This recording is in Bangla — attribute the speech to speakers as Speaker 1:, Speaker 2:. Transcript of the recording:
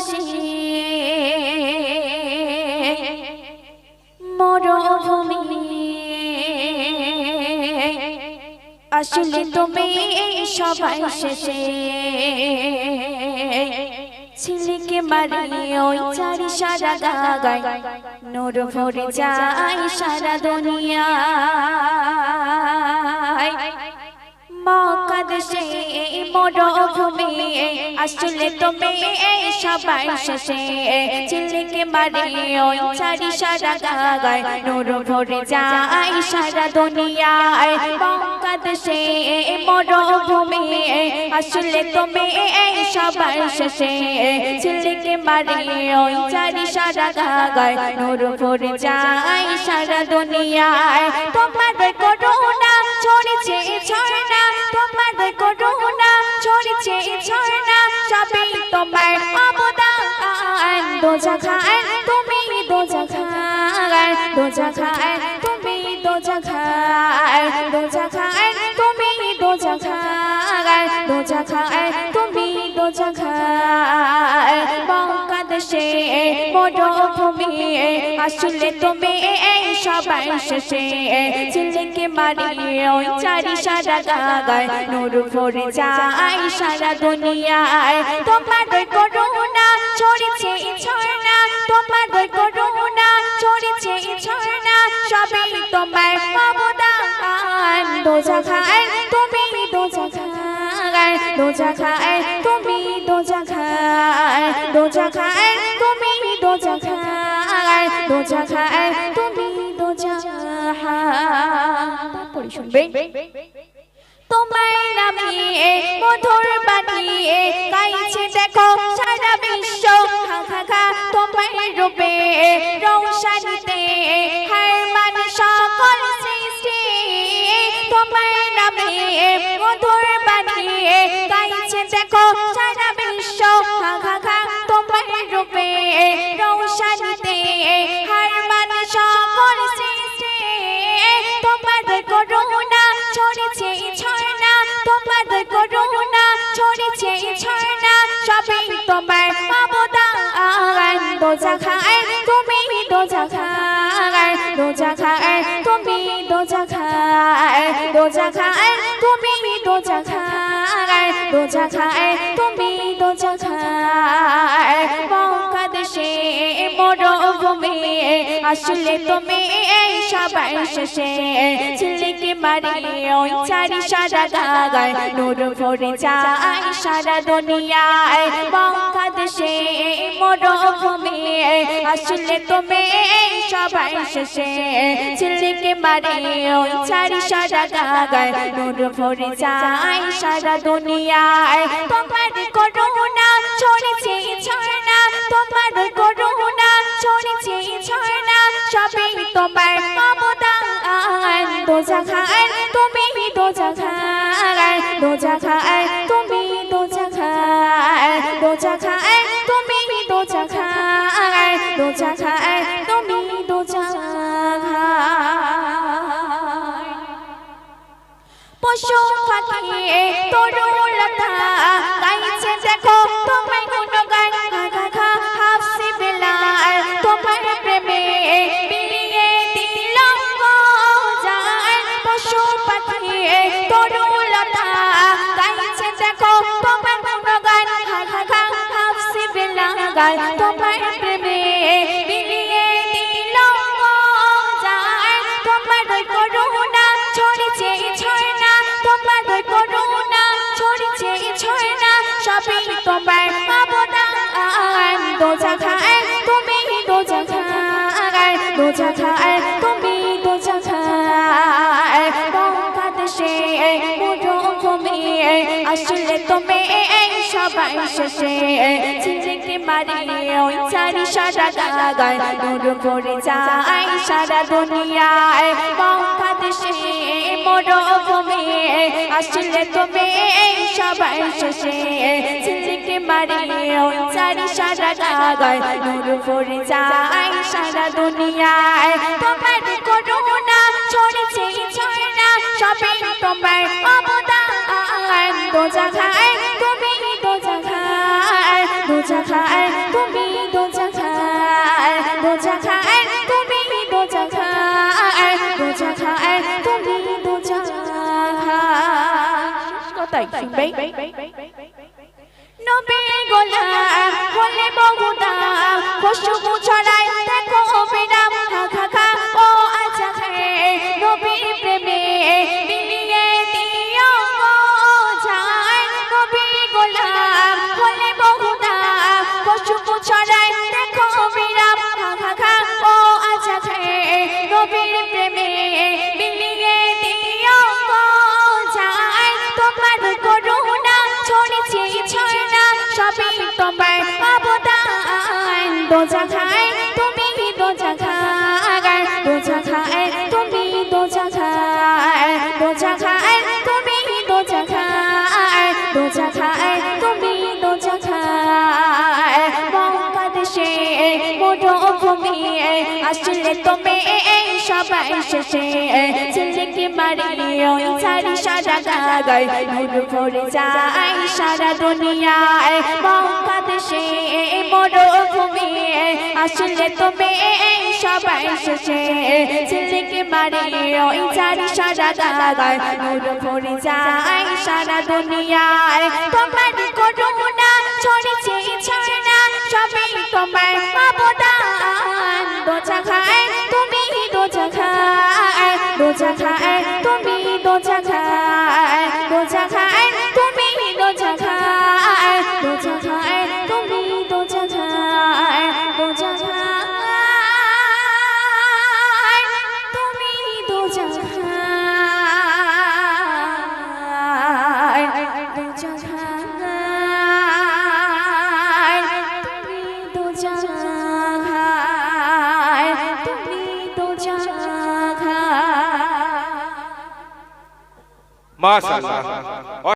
Speaker 1: দেশে মরুভূমি আসলে তুমি সবাই শেষে। ছেলেকে মারি ওই চারি সারা গাগায়, নোর ভরে যায় সারা দুনিয়া দেশে মরুভূমি আসলে তুমি সবাই শেষে ছেলেকে মারি ওই চারি সারা গাগায় নোর ভরে যায় সারা দুনিয়ায়। মক্কা দেশে মরুভূমি আসলে তুমি সবাই শেষে ছেলেকে মারি ওই চারি সারা গাগায় নোর ভরে যায় সারা দুনিয়ায়। তোমার করুণা করুণা ছড়েছে সবই তোমার অবদান। দোজা খান তুমি দোজা খান দোজা খান তুমি দোজা খান দোজা খান তুমি দোজা খান দোজা খান তুমি দোজা খান বাংলাদেশে মরুভূমি আসলে তুমি সবাই শেষে ছেলেকে মারি ওই চারি সারা গাগায়। নূর ভরে যায় সারা দুনিয়ায়। তোমার করুণা ছড়েছে ছড়না তোমার করুণা ছড়েছে ছড়না সবই তোমার অবদান দোজা খায় তুমি, দোজা খায়। দোজা খায় তুমি, দোজা খায়। দোজা খায় তুমি, দোজা খায়। দোজা খায় তুমি তারপরে শুনবে। তোমার নামে মধুর বানিয়ে গাইছে দেখো সারা বিশ্ব। ছড়েছে না, সবই তোমার অবদান। দোজা খায়, তুমি দোজা খায় দোজা খায়, তুমি দোজা খায়। দোজা খায়, তুমি দোজা খায় দোজা খায়, তুমি দোজা খায়। মরুভূমি আসলে তুমি সবাই শেষে। ছেলেকে মারি ওই চারি সারা গাগায় নূর ভরে যায় সারা দুনিয়ায়। বাংলাদেশে মরুভূমি আসলে তুমি সবাই শেষে। ছেলেকে মারি ওই চারি সারা গাগায় নূর ভরে যায় সারা দুনিয়ায়। তোমার করুণা ছড়েছে তোমার ছড়েছে ছড়না সবই তোমার অবদান। দোজা খায় তুমি দোজা খায় দোজা খায় তুমি দোজা খায় দোজা খায় তুমি দোজা খায় দোজা খায় তুমি দোজা খায় পশু পাখি তরুলতা বেলাল তোমার প্রেমে বিলিয়ে দিল যায় তোমার করুণা ছড়েছে, ছড়না। তোমার করুণা ছড়েছে, ছড়না। সবই তোমার অবদান। দোজা খায় তুমি, দোজা খায়। দোজা খায় তুমি, দোজা খায়। বাংলাদেশে মরুভূমি, আসলে তুমি সবাই শেষে। ছেলেকে মারি, ওই চারি সারা গাগায় নূর ভরে যায় সারা দুনিয়ায়। বাংলাদেশে মরুভূমি আসলে তুমি সবাই শেষে। ছেলেকে মারি, ওই চারি সারা গাগায় নূর ভরে যায় সারা দুনিয়ায়। তোমার করুণা ছড়েছে, ছড়না, সবই তোমার অবদান। দোজা খায় দোজাখায়, তুমি দোজাখায় দোজাখায়, তুমি দোজাখায়। কথাই, শুনবে? নবী গোলা হলে বহুদা খুশবু ছড়াই দেখো আসলে তুমি সবাই শেষে ছেলেকে মারি ওই চারি সারা গাগায় নূর ভরে যায় সারা দুনিয়ায়। বাংলাদেশে মোটো ঘুমিয়ে আসলে তুমি সবাই শেষে ছেলেকে মারি ওই চারি সারা গাগায় নূর ভরে যায় সারা দুনিয়ায়। তোমার করুণা ছড়েছে ছড়না সবই তোমার খায়
Speaker 2: মাশাআল্লাহ